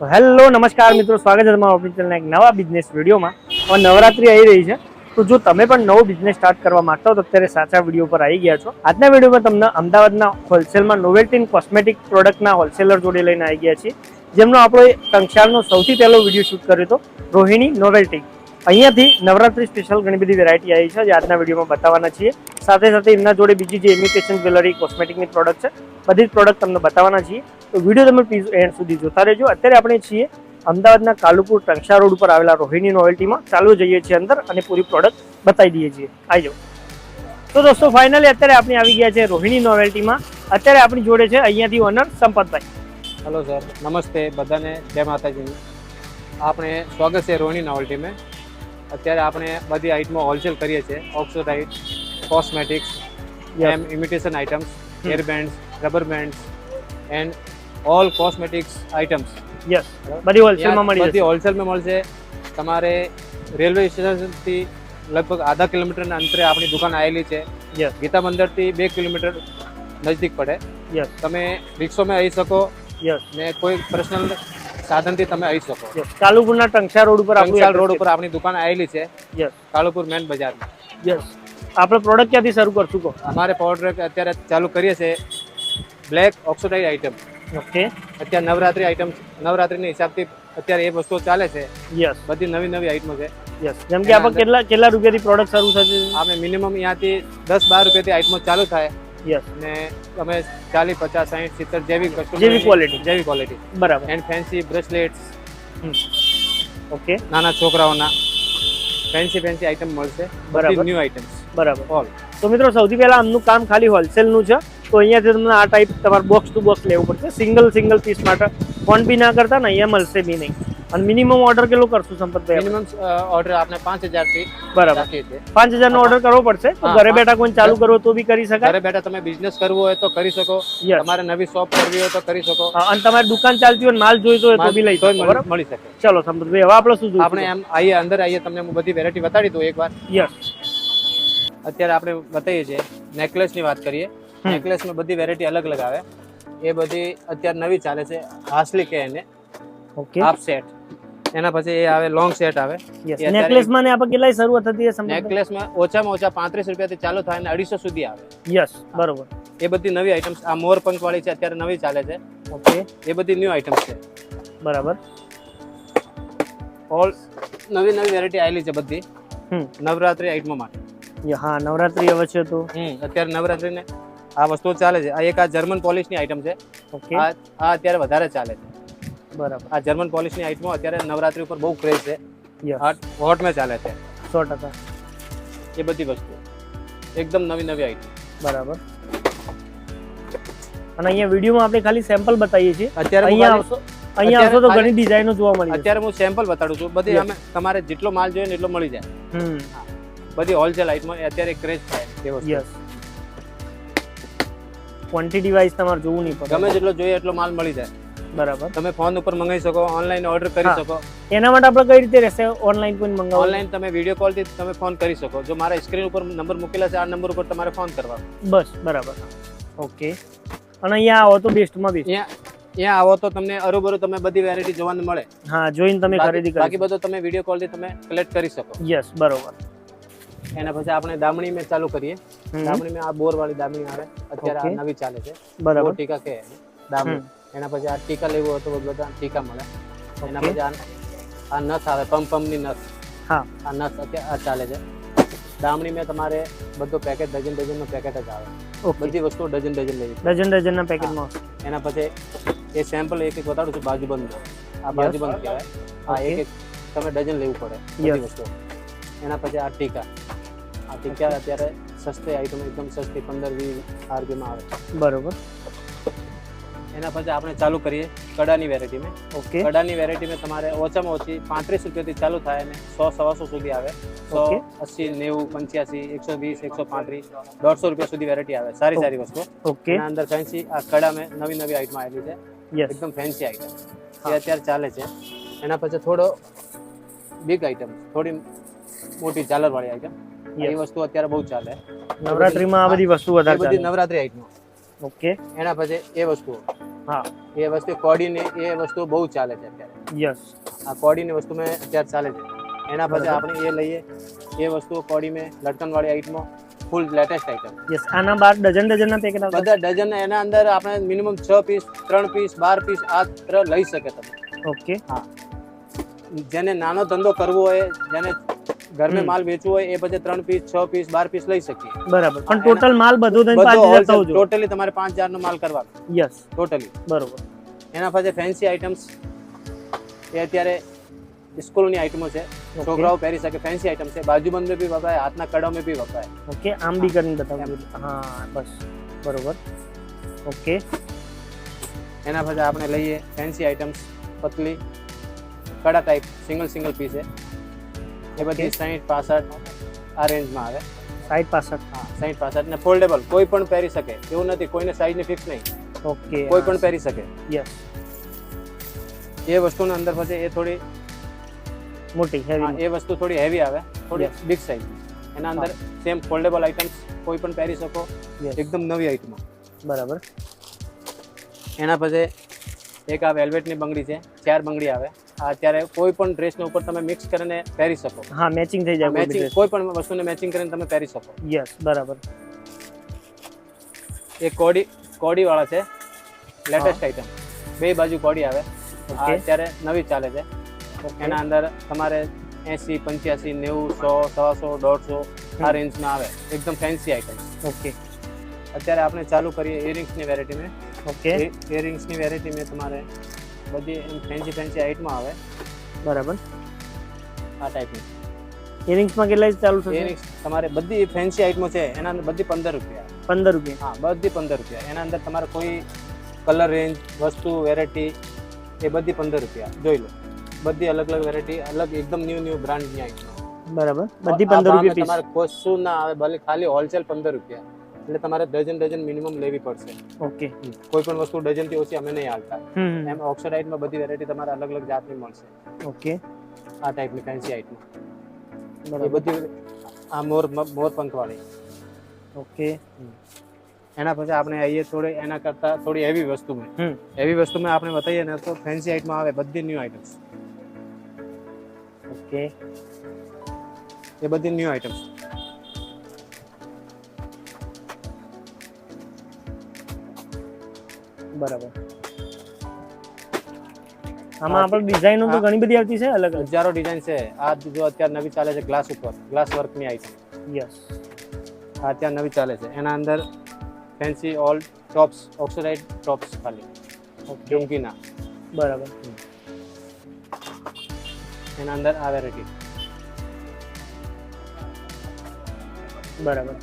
તો હેલો, નમસ્કાર મિત્રો, સ્વાગત છે તમારા ચેનલના એક નવા બિઝનેસ વિડીયોમાં. હવે નવરાત્રી આવી રહી છે. તો જો તમે પણ નવો બિઝનેસ સ્ટાર્ટ કરવા માંગતા હો, તો અત્યારે સાચા વીડિયો પર આવી ગયા છો. આજના વિડીયોમાં તમને અમદાવાદના હોલસેલમાં નોવેલ્ટીન કોસ્મેટિક પ્રોડક્ટના હોલસેલર જોડે લઈને આવી ગયા છીએ. જેમનો આપણો કંક્ષાલનો સૌથી પહેલો વીડિયો શૂટ કર્યો હતો, રોહિણી નોવેલ્ટી અહીંયાથી નવરાત્રી સ્પેશિયલ ઘણી બધી વેરાયટી આવી છે. જે આજના વિડીયોમાં બતાવવાના છીએ. સાથે સાથે એમના જોડે બીજી જે ઇમિટેશન જ્વેલરી કોસ્મેટિકની પ્રોડક્ટ છે, બધી જ પ્રોડક્ટ તમને બતાવવાના છીએ. તો વીડિયો તમે પ્લીઝ એન્ડ સુધી જોતા રહેજો. અત્યારે આપણે છીએ અમદાવાદના કાલુપુર ટંકશા રોડ ઉપર આવેલા રોહિણી નોવેલ્ટીમાં ચાલુ જઈએ છીએ અંદર અને પૂરી પ્રોડક્ટ બતાવી દઈએ છીએ. આવી જાઓ. તો દોસ્તો ફાઇનલી અત્યારે આપણે આવી ગયા છે રોહિણી નોવેલ્ટીમાં અત્યારે આપણી જોડે છે અહીંયાથી ઓનર સંપતભાઈ. હેલો સર નમસ્તે બધાને. જય માતાજીની આપણે સ્વાગત છે રોહિણી નોવલ્ટી અત્યારે આપણે બધી આઈટમો હોલસેલ કરીએ છીએ. Oxidised cosmetics M imitation items hairbands hair bands rubber bands and all cosmetics items yes બધી હોલસેલમાં મળી બધી હોલસેલમાં મળશે. તમારે રેલવે સ્ટેશનથી લગભગ આધા કિલોમીટરના અંતરે આપણી દુકાન આવેલી છે. ગીતા મંદિરથી બે કિલોમીટર નજદીક પડે. યસ તમે રિક્ષોમાં આવી શકો. યસ ને કોઈ પર્સનલ સાધનથી તમે આવી શકો. કાલુપુરના ટંકશા રોડ ઉપર આપણું રોડ ઉપર આપણી દુકાન આવેલી છે. યસ કાલુપુર મેન બજારમાં. યસ આપણે પ્રોડક્ટ ક્યાંથી શરૂ કરશું કહો? અમારે પ્રોડક્ટ અત્યારે ચાલુ કરીએ છીએ. બ્લેક ઓક્સોડાઇડ આઇટમ ઓકે અત્યારે નવરાત્રી આઇટમ નવરાત્રીના હિસાબથી અત્યારે એ વસ્તુઓ ચાલે છે. યસ બધી નવી નવી આઇટમો છે. યસ જેમ કે આપણે કેટલા કેટલા રૂપિયાથી પ્રોડક્ટ શરૂ થશે? આપણે મિનિમમ અહીંયાથી દસ બાર રૂપિયાથી આઇટમો ચાલુ થાય. યસ ને તમે ચાલીસ પચાસ સાહીઠ સિત્તેર જેવી જેવી ક્વોલિટી જેવી ક્વોલિટી બરાબર. એન્ડ ફેન્સી બ્રેસલેટ્સ ઓકે નાના છોકરાઓના ફેન્સી ફેન્સી આઇટમ મળશે. બરાબર. ન્યૂ આઇટમ્સ બરાબર. ઓલ તો મિત્રો સૌથી પહેલા આમનું કામ ખાલી હોલસેલનું છે. તો અહીંયાથી તમને આ ટાઈપ તમારે બોક્સ ટુ બોક્સ લેવું પડશે. સિંગલ સિંગલ પીસ માટે. ફોન બી ના કરતા ને અહીંયા મળશે બી નહીં. અને મિનિમમ ઓર્ડર કેટલો કરશું સંપતભાઈ આપણે? મિનિમમ ઓર્ડર આપણે પાંચ હજારથી બરાબર. રાખીએ છીએ. પાંચ હજારનો ઓર્ડર કરવો પડશે? તો ઘરે બેઠા કોઈ ચાલુ કરવો તો બી કરી શકાય? ઘરે બેઠા તમે બિઝનેસ કરવો હોય તો કરી શકો. તમારે નવી શોપ કરવી હોય તો કરી શકો. અને તમારી દુકાન ચાલતી હોય ને માલ જોઈતો હોય તો બી લઈ શકો મળી- બરાબર? મળી શકે. ચલો સંપતભાઈ હવે આપણે શું આપણે એમ આઈએ અંદર આઈએ તમને હું બધી વેરાયટી બતાડી દઉં એકવાર. યસ અત્યારે આપણે બતાવીએ છીએ નેકલેસની વાત કરીએ. નેકલેસમાં બધી વેરાયટી અલગ અલગ આવે. એ બધી અત્યારે નવી ચાલે છે હાસલી કે એને. ઓકે હાફ સેટ એના પછી એ આવે લોંગ સેટ આવે. નેકલેસમાં ને આપણે કેટલાય શરૂઆત થતી છે નેકલેસમાં ઓછામાં ઓછા પાંત્રીસ રૂપિયાથી ચાલુ થાય અને અઢીસો સુધી આવે. યસ બરોબર. એ બધી નવી આઈટમ્સ આ મોર પંખ વાળી છે અત્યારે નવી ચાલે છે. ઓકે એ બધી ન્યૂ આઈટમ્સ છે. બરાબર. ઓલ નવી નવી વેરાયટી આવેલી છે બધી. નવરાત્રી આઈટમો માટે. હા નવરાત્રી હવે છે તો. અત્યારે નવરાત્રી ને આ વસ્તુ ચાલે છે. આ એક આ જર્મન પોલિશની આઈટમ છે. ઓકે આ આ અત્યારે વધારે ચાલે છે. બરાબર. આ જર્મન પોલિશની આઈટમો અત્યારે નવરાત્રી ઉપર બહુ ક્રેઝ છે. હોટમાં ચાલે છે. સો ટકા. એ બધી વસ્તુ. એકદમ નવી નવી આઈટમ. બરાબર. અને અહીંયા વિડીયોમાં આપણે ખાલી સેમ્પલ બતાવીએ છીએ. અત્યારે અહીંયા આવશો અહીંયા આવશો તો ઘણી ડિઝાઇનો જોવા મળી અત્યારે હું સેમ્પલ બતાડું છું. બધી અમે તમારે જેટલો માલ જોઈએ એટલો મળી જાય. બધી હોલસેલ આઈટમો અત્યારે ક્રેઝ થાય એ વસ્તુ. યસ ક્વોન્ટિટી વાઇઝ તમારે જોવું નહીં પડે. ગમે જેટલો જોઈએ એટલો માલ મળી જાય. બરાબર. તમે ફોન ઉપર મંગાવી શકો ઓનલાઈન ઓર્ડર કરી શકો. એના માટે આપણે કઈ રીતે રહેશે? ઓનલાઈન કોઈ મંગાવો ઓનલાઈન તમે વીડિયો કોલથી તમે ફોન કરી શકો. જો મારા સ્ક્રીન ઉપર નંબર મૂકેલા છે આ નંબર ઉપર તમારે ફોન કરવાનો બસ બરાબર. ઓકે અને અહીંયા આવો તો બેસ્ટમાં બેસ્ટ અહીંયા આવો તો તમને અરુબરુ તમે બધી વેરાયટી જોવાનું મળે. હા જોઈને તમે ખરીદી બાકી બાકી બધું તમે વીડિયો કોલથી તમે કલેક્ટ કરી શકો. યસ બરોબર. એના પછી આપણે દામણી મેં ચાલુ કરીએ. દામણી મેં આ બોર વાળી દામણી આવે. અત્યારે આ નવી ચાલે છે. બરાબર. બોર ટીકા કે દામણી. એના પછી આ ટીકા લેવું હોય તો બધા ટીકા મળે. એના Okay. પછી આ આ નથ આવે પંપ પંપની નથ હા. આ નથ અત્યારે આ ચાલે છે. દામણી મેં તમારે બધું પેકેટ ડઝન ડઝનનું પેકેટ જ આવે. ઓકે. બધી વસ્તુઓ ડઝન ડઝન લેવી ડઝન ડઝનના પેકેટમાં એના પછી એ સેમ્પલ એક એક બતાડું છું બાજુબંધ આ બાજુબંધ કહેવાય. આ એક એક તમે ડઝન લેવું પડે બધી Yes. વસ્તુઓ. એના પછી આ ટીકા. આ ટીકા અત્યારે સસ્તી આઈટમ એકદમ સસ્તી પંદર વીસ આરપીમાં આવે. બરોબર. એના પછી આપણે ચાલુ કરીએ કડાની વેરાયટી મેં ઓકે કડાની વેરાયટી મેં તમારે ઓછામાં ઓછી પાંત્રીસ રૂપિયાથી ચાલુ થાય અને સો સવાસો સુધી આવે. સો Okay. અસી નેવું પંચ્યાસી એકસો વીસ એકસો પાંત્રીસ દોઢસો રૂપિયા સુધી વેરાયટી આવે. સારી સારી વસ્તુ ઓકે એના અંદર ફેન્સી આ કડા મેં નવી નવી આઈટમ આવેલી છે. યસ એકદમ ફેન્સી આઈટમ એ અત્યારે ચાલે છે. એના પછી થોડો બિગ આઈટમ થોડી મોટી ઝાલર વાળી આઈટમ એ Yes. વસ્તુ અત્યારે બહુ ચાલે. નવરાત્રીમાં આ બધી વસ્તુ એ વધારે બધી ચાલે. નવરાત્રી આઈટમો ઓકે એના પછી એ વસ્તુઓ. હા એ વસ્તુ કોડીને એ વસ્તુ બહુ ચાલે છે અત્યારે યસ આ કોડીની વસ્તુ મેં અત્યારે ચાલે છે એના પછી બરાબર. આપણે એ લઈએ એ વસ્તુઓ કોડી મેં લટકનવાળી આઈટમો ફૂલ લેટેસ્ટ આઈટમ યસ આના બાર ડઝન ડઝન ના પેકેટ આવતા બધા ડઝન એના અંદર આપણે મિનિમમ છ પીસ ત્રણ પીસ બાર પીસ આ તરફ લઈ શકે તમે ઓકે જેને નાનો ધંધો કરવો હોય જેને ઘરમે. માલ વેચવો હોય એ પછી ત્રણ પીસ છ પીસ બાર પીસ લઈ શકીએ. બરાબર. પણ ટોટલ માલ બધો થઈને પાંચ હજાર થવું ટોટલી તમારે પાંચ હજાર નો માલ કરવાનો. યસ ટોટલી બરોબર. એના પછી ફેન્સી આઇટમ્સ એ અત્યારે સ્કૂલની આઇટમો છે. છોકરાઓ પહેરી શકે ફેન્સી આઇટમ છે. બાજુબંધ બી વપરાય હાથના કડામાં બી વપરાય. ઓકે આમ બી કરીને બતાવું. હા બસ. બરોબર. ઓકે એના પછી આપણે લઈએ ફેન્સી આઇટમ્સ પતલી કડા ટાઈપ સિંગલ સિંગલ પીસ છે. એ બધી સાહીઠ પાસઠ આ રેન્જમાં આવે. સાઈઠ પાસઠ. હા સાઈઠ પાસઠ ને ફોલ્ડેબલ કોઈ પણ પહેરી શકે. એવું નથી કોઈને સાઈઝની ફિક્સ નહીં. ઓકે કોઈ પણ પહેરી શકે. યસ એ વસ્તુના અંદર પછી એ થોડી મોટી હેવી એ વસ્તુ થોડી હેવી આવે થોડી. બિગ સાઈઝ એના અંદર સેમ ફોલ્ડેબલ આઇટમ્સ કોઈ પણ પહેરી શકો. એકદમ નવી આઇટમ બરાબર. એના પછી એક આ વેલ્વેટની બંગડી છે ચાર બંગડી આવે. આ અત્યારે કોઈ પણ ડ્રેસના ઉપર તમે મિક્સ કરીને પહેરી શકો. હા મેચિંગ થઈ જાય મેચિંગ કોઈ પણ વસ્તુને મેચિંગ કરીને તમે પહેરી શકો. યસ બરાબર. એ કોડી કોડી વાળા છે લેટેસ્ટ આઇટમ બે બાજુ કોડી આવે. આ અત્યારે નવી ચાલે છે. એના અંદર તમારે એસી પંચ્યાસી નેવું સો સવાસો દોઢસો આ. રેન્જમાં આવે. એકદમ ફેન્સી આઇટમ ઓકે અત્યારે આપણે ચાલુ કરીએ ઇયરિંગ્સની વેરાયટી મેં ઓકે. ઇયરિંગ્સની વેરાયટી મેં તમારે બધી એમ ફેન્સી ફેન્સી આઇટમાં આવે. બરાબર. આ ટાઈપની ઇયરિંગ્સમાં કેટલા ચાલુ થશે? ઇયરિંગ્સ તમારે બધી ફેન્સી આઇટમો છે એના અંદર બધી પંદર રૂપિયા. પંદર રૂપિયા. હા બધી પંદર રૂપિયા. એના અંદર તમારે કોઈ કલર રેન્જ વસ્તુ વેરાયટી એ બધી પંદર રૂપિયા. જોઈ લો. બધી અલગ અલગ વેરાયટી અલગ એકદમ ન્યૂ ન્યૂ બ્રાન્ડની આઇટમો બરાબર. બધી પંદર રૂપિયા તમારે કોશું ના આવે ભલે ખાલી હોલસેલ પંદર રૂપિયા. એટલે તમારે ડઝન ડઝન મિનિમમ લેવી પડશે. ઓકે. કોઈ પણ વસ્તુ ડઝનથી ઓછી અમે નહીં હાલતા. હમ એમ ઓક્સોડાઇટમાં બધી વેરાયટી તમારે અલગ અલગ જાતની મળશે. ઓકે. આ ટાઈપની ફેન્સી આઇટમ એ બરાબર. બધી આ મોર મોર પંખવાળી ઓકે. એના પછી આપણે આવીએ થોડી એના કરતા થોડી હેવી વસ્તુમાં. હમ. હેવી વસ્તુમાં આપણે બતાવીએ ને તો ફેન્સી આઇટમાં આવે બધી ન્યૂ આઇટમ્સ ઓકે. એ બધી ન્યૂ આઇટમ્સ બરાબર. આમાં આપણે ડિઝાઇનો તો હા. ઘણી બધી આવતી છે અલગ અલગ હજારો ડિઝાઇન છે. આ જો અત્યારે નવી ચાલે છે ગ્લાસ ઉપર. ગ્લાસ વર્કની આઇટમ યસ આ અત્યારે નવી ચાલે છે. એના અંદર fancy all tops oxidise tops ખાલી. ઓકે ચમકીના. બરાબર. એના અંદર આ વેરાયટી બરાબર.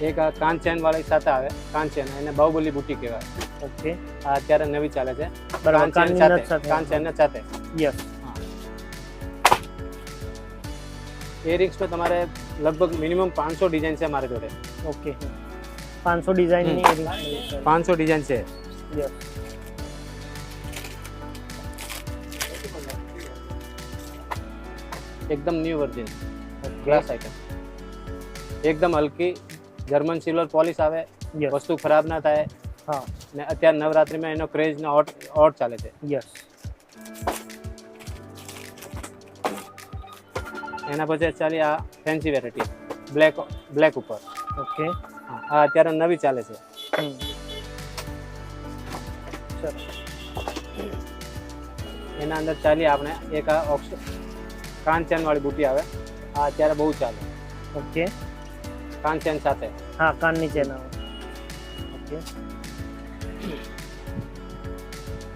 એક આ કાન ચેન વાળી સાથે આવે કાન ચેન એને બાહુબલી બુટી કહેવાય. ઓકે. આ અત્યારે નવી ચાલે છે. બરાબર કાન ચેન કાનની સાથે યસ સાથે. ચેન સાથે. યસ. તમારે લગભગ મિનિમમ પાંચસો ડિઝાઇન છે મારી જોડે. ઓકે. પાંચસો ડિઝાઇનની પાંચસો ડિઝાઇન છે. યસ. એકદમ ન્યૂ વર્જિન ગ્લાસ આઇટમ એકદમ હલકી જર્મન સિલ્વર પોલિશ આવે વસ્તુ ખરાબ ના થાય. હા. ને અત્યારે નવરાત્રીમાં એનો ક્રેઝ ને ઓટ ઓટ ચાલે છે. યસ એના પછી ચાલી આ ફેન્સી વેરાયટી બ્લેક બ્લેક ઉપર. ઓકે હા, આ અત્યારે નવી ચાલે છે. એના અંદર ચાલી આપણે એક આ ઓક્સ કાંચન વાળી બુટી આવે. આ અત્યારે બહુ ચાલે. ઓકે કાન ચેન સાથે હા કાનની ચેન આવે ઓકે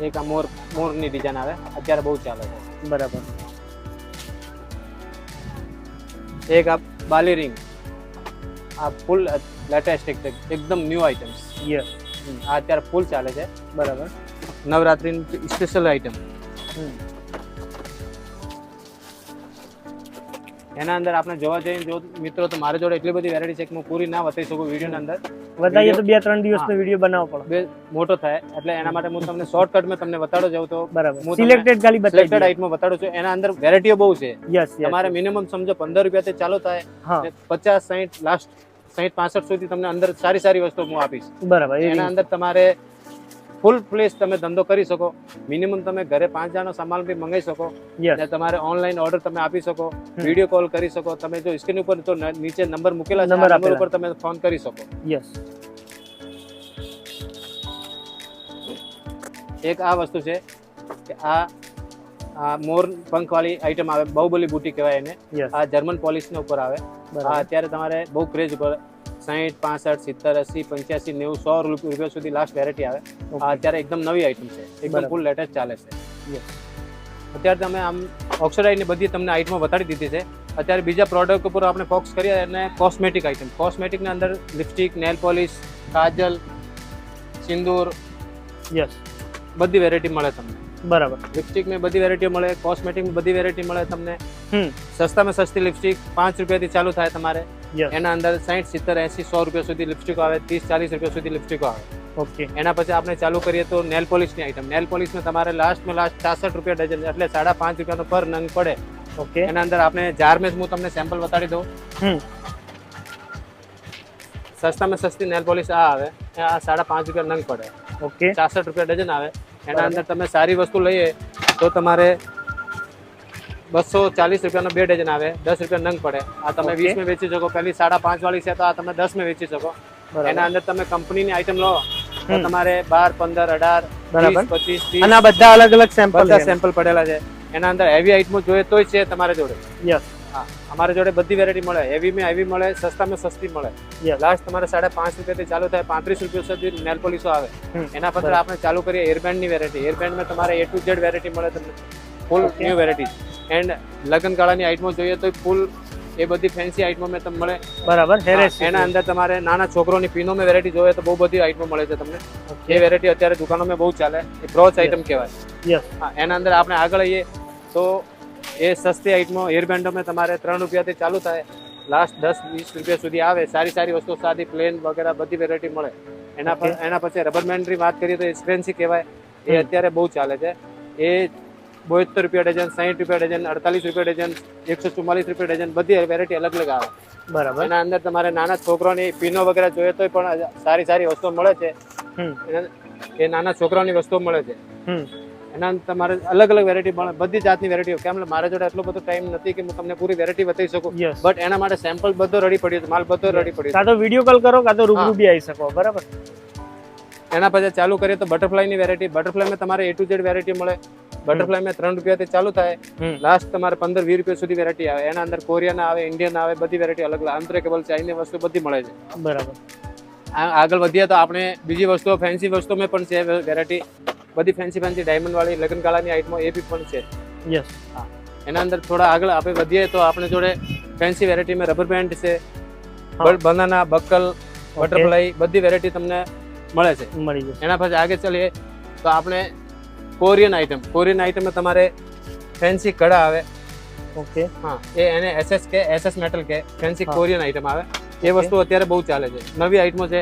એક આ મોર મોરની ડિઝાઇન આવે અત્યારે બહુ ચાલે છે બરાબર એક આ બાલી રિંગ આ ફૂલ લેટેસ્ટ એકદમ ન્યૂ આઇટમ્સ યસ આ અત્યારે ફૂલ ચાલે છે બરાબર નવરાત્રીની સ્પેશિયલ આઇટમ હમ એના અંદર આપણે જોવા જઈએ જો મિત્રો તો મારી જોડે એટલી બધી વેરાયટી છે કે હું પૂરી ના વતાવી શકું વિડીયોની અંદર. બતાવીએ તો બે ત્રણ દિવસનો વીડિયો બનાવવો પડે. બે મોટો થાય એટલે એના માટે હું તમને શોર્ટકટમાં તમને બતાડો જાઉં તો બરાબર. હું સિલેક્ટેડ ખાલી સિલેક્ટેડ આઈટમાં બતાડું છું. એના અંદર વેરાયટીઓ બહુ છે. યસ તમારે મિનિમમ સમજો પંદર રૂપિયાથી ચાલુ થાય પચાસ સાહીઠ લાસ્ટ સાહીઠ પાસઠ સુધી તમને અંદર સારી સારી વસ્તુ હું આપીશ. બરાબર એના અંદર તમારે ફૂલ પ્લેસ તમે ધંધો કરી શકો. મિનિમમ તમે ઘરે પાંચ જણાનો સામાન બી મંગાવી શકો. અને તમારે ઓનલાઈન ઓર્ડર તમે આપી શકો. વીડિયો કોલ કરી શકો. તમે જો સ્ક્રીન ઉપર તો નીચે નંબર મૂકેલા છે નંબર. ઉપર તમે ફોન કરી શકો. યસ એક આ વસ્તુ છે કે આ આ મોર પંખવાળી આઈટમ આવે બાહુબલી બુટી કહેવાય એને. આ જર્મન પોલિશના ઉપર આવે. આ અત્યારે તમારે બહુ ક્રેઝ ઉપર સાહીઠ પાસઠ સિત્તેર અસી પંચ્યાસી નેવું સો રૂપ- રૂપિયા સુધી લાસ્ટ વેરાયટી આવે. અત્યારે એકદમ નવી આઈટમ છે. એકદમ ફૂલ લેટેસ્ટ ચાલે છે. અત્યારે તમે આમ ઓક્સિડાઇઝની બધી તમને આઈટમો બતાડી દીધી છે. અત્યારે બીજા પ્રોડક્ટ ઉપર આપણે ફોક્સ કરીએ અને કોસ્મેટિક આઈટમ કોસ્મેટિકની અંદર લિપસ્ટિક નેલ પોલિશ કાજલ સિંદૂર યસ બધી વેરાયટી મળે તમને. બરાબર. લિપસ્ટિક में બધી વેરાયટી મળે કોસ્મેટિક में બધી વેરાયટી મળે તમને. હમ. સસ્તામાં સસ્તી લિપસ્ટિક પાંચ રૂપિયાથી ચાલુ થાય તમારે. યસ એના અંદર સાઠ સિત્તેર એસી સો રૂપિયા સુધી લિપસ્ટિકો આવે ત્રીસ ચાલીસ રૂપિયા સુધી લિપસ્ટિકો આવે. ઓકે. એના પછી આપણે ચાલુ કરીએ તો નેલ પોલિશની આઈટમ નેલ પોલિશમાં તમારે લાસ્ટમાં લાસ્ટ છાસઠ રૂપિયા ડઝન એટલે સાડા પાંચ રૂપિયાનો પર નંગ પડે. ઓકે. એના અંદર આપણે જાર મેં હું તમને સેમ્પલ બતાડી દઉં. હમ. સસ્તામાં સસ્તી નેલ પોલિશ આ આવે. આ સાડા પાંચ રૂપિયા નંગ પડે. ઓકે. છાસઠ રૂપિયા ડઝન આવે. એના અંદર તમે સારી વસ્તુ લઈએ તો તમારે બસો ચાલીસ રૂપિયાનો બે ડઝન આવે દસ રૂપિયા નંગ પડે. આ તમે Okay. વીસમાં વેચી શકો પેલી સાડા પાંચ વાળી છે તો આ તમે દસ મેં વેચી શકો. એના અંદર તમે કંપનીની આઈટમ લો તો તમારે બાર પંદર અઢાર બરાબર. પચીસ અને બધા અલગ અલગ સેમ્પલ સેમ્પલ પડેલા છે. એના અંદર હેવી આઈટમો જોઈએ તોય છે તમારા જોડે. યસ હા અમારી જોડે બધી વેરાયટી મળે. હેવી મેં હેવી મળે સસ્તામાં સસ્તી મળે. લાસ્ટ તમારે સાડા પાંચ રૂપિયાથી ચાલુ થાય પાંત્રીસ રૂપિયા સુધી નેલ પોલિસો આવે. એના પર આપણે ચાલુ કરીએ એરબેન્ડની વેરાયટી એરબેન્ડમાં તમારે એ ટુ ઝેડ વેરાયટી મળે તમને. ફૂલ ન્યૂ વેરાયટી એન્ડ લગ્ન ગાળાની આઈટમો જોઈએ તો ફૂલ એ બધી ફેન્સી આઈટમો મેં તમને મળે. બરાબર એના અંદર તમારે નાના છોકરોની પીનોમાં વેરાયટી જોઈએ તો બહુ બધી આઈટમો મળે છે તમને. એ વેરાયટી અત્યારે દુકાનોમાં બહુ ચાલે. એ બ્રોચ આઈટમ કહેવાય. હા એના અંદર આપણે આગળ આવીએ તો એ સસ્તી આઈટમો એરબેન્ડોમાં તમારે ત્રણ રૂપિયાથી ચાલુ થાય. લાસ્ટ દસ વીસ રૂપિયા સુધી આવે. સારી સારી વસ્તુ સાદી પ્લેન વગેરે બધી વેરાયટી મળે. એના પર એના પછી રબર બેન્ડની વાત કરીએ તો એક્સપેન્સી કહેવાય. એ અત્યારે બહુ ચાલે છે. એ બોતેર રૂપિયા ડઝન સાહીઠ રૂપિયા ડઝન અડતાલીસ રૂપિયા ડઝન એકસો ચુમ્માલીસ રૂપિયા ડઝન બધી વેરાયટી અલગ અલગ આવે. બરાબર. એના અંદર તમારે નાના છોકરાની પીનો વગેરે જોઈએ તો પણ સારી સારી વસ્તુઓ મળે છે. એ નાના છોકરાઓની વસ્તુઓ મળે છે. એના તમારે અલગ અલગ વેરાયટી મળે બધી જાતની વેરાયટી કેમ મારા જોડે એટલો બધો ટાઈમ નથી કે હું તમને પૂરી વેરાયટી બતાવી શકું. બટ એના માટે સેમ્પલ બધો રેડી પડ્યો છે માલ બધો રેડી પડ્યો કાં તો વીડિયો કોલ કરો કાં તો રૂબરૂ બી આવી શકો બરાબર? એના પછી ચાલુ કરીએ તો બટરફ્લાયની વેરાયટી બટરફ્લાયમાં તમારે એ ટુ ઝેડ વેરાયટી મળે. બટરફ્લાયમાં ત્રણ રૂપિયાથી ચાલુ થાય. લાસ્ટ તમારે પંદર વીસ રૂપિયા સુધી વેરાયટી આવે. એના અંદર કોરિયન આવે ઇન્ડિયન આવે બધી વેરાયટી અલગ અલગ. અનબ્રેકેબલ ચાઇની વસ્તુ બધી મળે છે. બરાબર. આગળ વધીએ તો આપણે બીજી વસ્તુઓ ફેન્સી વસ્તુમાં પણ છે વેરાયટી બધી ફેન્સી ફેન્સી ડાયમંડ વાળી લગ્ન ગાળાની આઈટમો એ બી પણ છે. યસ એના અંદર થોડા આગળ આપણે વધીએ તો આપણે જોડે ફેન્સી વેરાયટીમાં રબર બેન્ડ છે બનાના બકલ બટરફ્લાય બધી વેરાયટી તમને મળે છે. મળી જશે. એના પછી આગળ ચાલીએ તો આપણે કોરિયન આઈટમ કોરિયન આઈટમમાં તમારે ફેન્સી કડા આવે. ઓકે હા એ એને એસએસ કે એસએસ મેટલ કે ફેન્સી કોરિયન આઈટમ આવે. એ વસ્તુ અત્યારે બહુ ચાલે છે. નવી આઈટમો છે.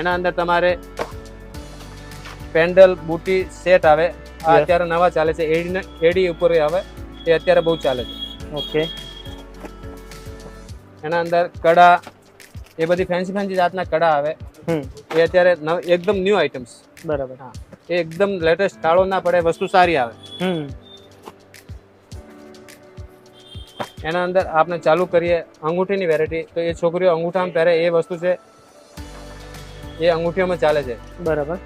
એના અંદર તમારે પેન્ડલ બુટી સેટ આવે. આ અત્યારે નવા ચાલે છે. એડી એડી ઉપર આવે. એ અત્યારે બહુ ચાલે છે. ઓકે એના અંદર કડા એ બધી ફેન્સી ફેન્સી જાતના કડા આવે. હમ. એ અત્યારે એકદમ ન્યૂ આઇટમ્સ બરાબર. હા. એ એકદમ લેટેસ્ટ કાળો ના પડે વસ્તુ સારી આવે. હમ. એના અંદર આપણે ચાલુ કરીએ અંગૂઠીની વેરાયટી તો એ છોકરીઓ અંગૂઠામાં પહેરે એ વસ્તુ છે. એ અંગૂઠીઓમાં ચાલે છે. બરાબર.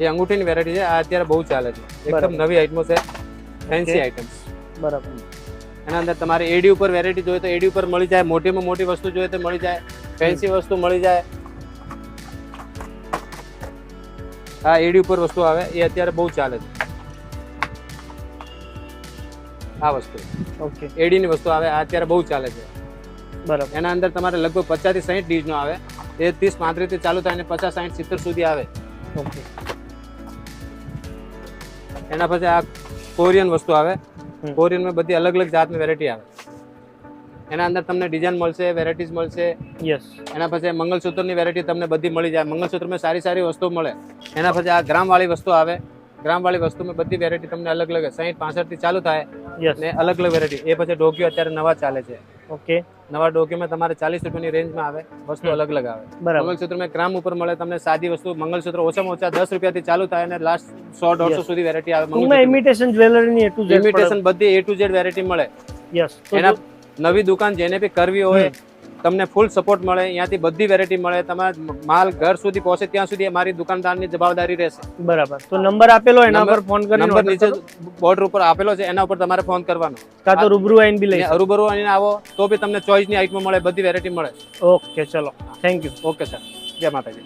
એ અંગૂઠીની વેરાયટી છે. આ અત્યારે બહુ ચાલે છે. એકદમ નવી આઈટમો છે. ફેન્સી. આઈટમ્સ બરાબર. એના અંદર તમારે એડી ઉપર વેરાયટી જોઈએ તો એડી ઉપર મળી જાય. મોટીમાં મોટી વસ્તુ જોઈએ તો મળી જાય. ફેન્સી વસ્તુ મળી જાય. આ એડી ઉપર વસ્તુ આવે. એ અત્યારે બહુ ચાલે છે. આ વસ્તુ. ઓકે એડીની વસ્તુ આવે. આ અત્યારે બહુ ચાલે છે. બરાબર. એના અંદર તમારે લગભગ પચાસથી સાઠ ડીજનો આવે. એ ત્રીસ પાંત્રીસથી ચાલુ થાય અને પચાસ સાઠ સિત્તેર સુધી આવે. ઓકે એના પછી આ કોરિયન વસ્તુ આવે. કોરિયનમાં બધી અલગ અલગ જાતની વેરાયટી આવે. એના અંદર તમને ડિઝાઇન મળશે વેરાયટીઝ મળશે. યસ એના પછી મંગલસૂત્રની વેરાયટી તમને બધી મળી જાય. મંગલસૂત્રમાં સારી સારી વસ્તુ મળે. એના પછી આ ગ્રામવાળી વસ્તુ આવે. ગ્રામવાળી વસ્તુમાં બધી વેરાયટી તમને અલગ અલગ સાહીઠ પાસઠથી ચાલુ થાય. યસ ને અલગ અલગ વેરાયટી એ પછી ડોકીઓ અત્યારે નવા ચાલે છે. ઓકે. નવા ડોક્યુમેન્ટ તમારે ચાલીસ રૂપિયાની રેન્જમાં આવે. વસ્તુ અલગ અલગ આવે. બરાબર. મંગલસૂત્ર મેં ગ્રામ ઉપર મળે તમને સાદી વસ્તુ મંગલસૂત્ર ઓછામાં ઓછા દસ રૂપિયાથી ચાલુ થાય અને લાસ્ટ સો દોઢસો સુધી વેરાયટી આવે ઇમિટેશન જ્વેલરીની ઇમિટેશન બધી એ ટુ ઝેડ વેરાયટી મળે. યસ એના નવી દુકાન જેને બી કરવી હોય તમને ફૂલ સપોર્ટ મળે અહીંયાથી બધી વેરાયટી મળે તમારે માલ ઘર સુધી પહોંચે ત્યાં સુધી મારી દુકાનદારની જવાબદારી રહેશે. બરાબર. તો નંબર આપેલો એના પર ફોન કરી નંબર નીચે. બોર્ડર ઉપર આપેલો છે એના ઉપર તમારે ફોન કરવાનો. કાં તો રૂબરૂ આવીને બી લઈ રૂબરૂ આઈને આવીને આવો તો બી તમને ચોઈસની આઈટમ મળે બધી વેરાયટી મળે. ઓકે ચલો. થેન્ક યુ ઓકે સર જય માતાજી.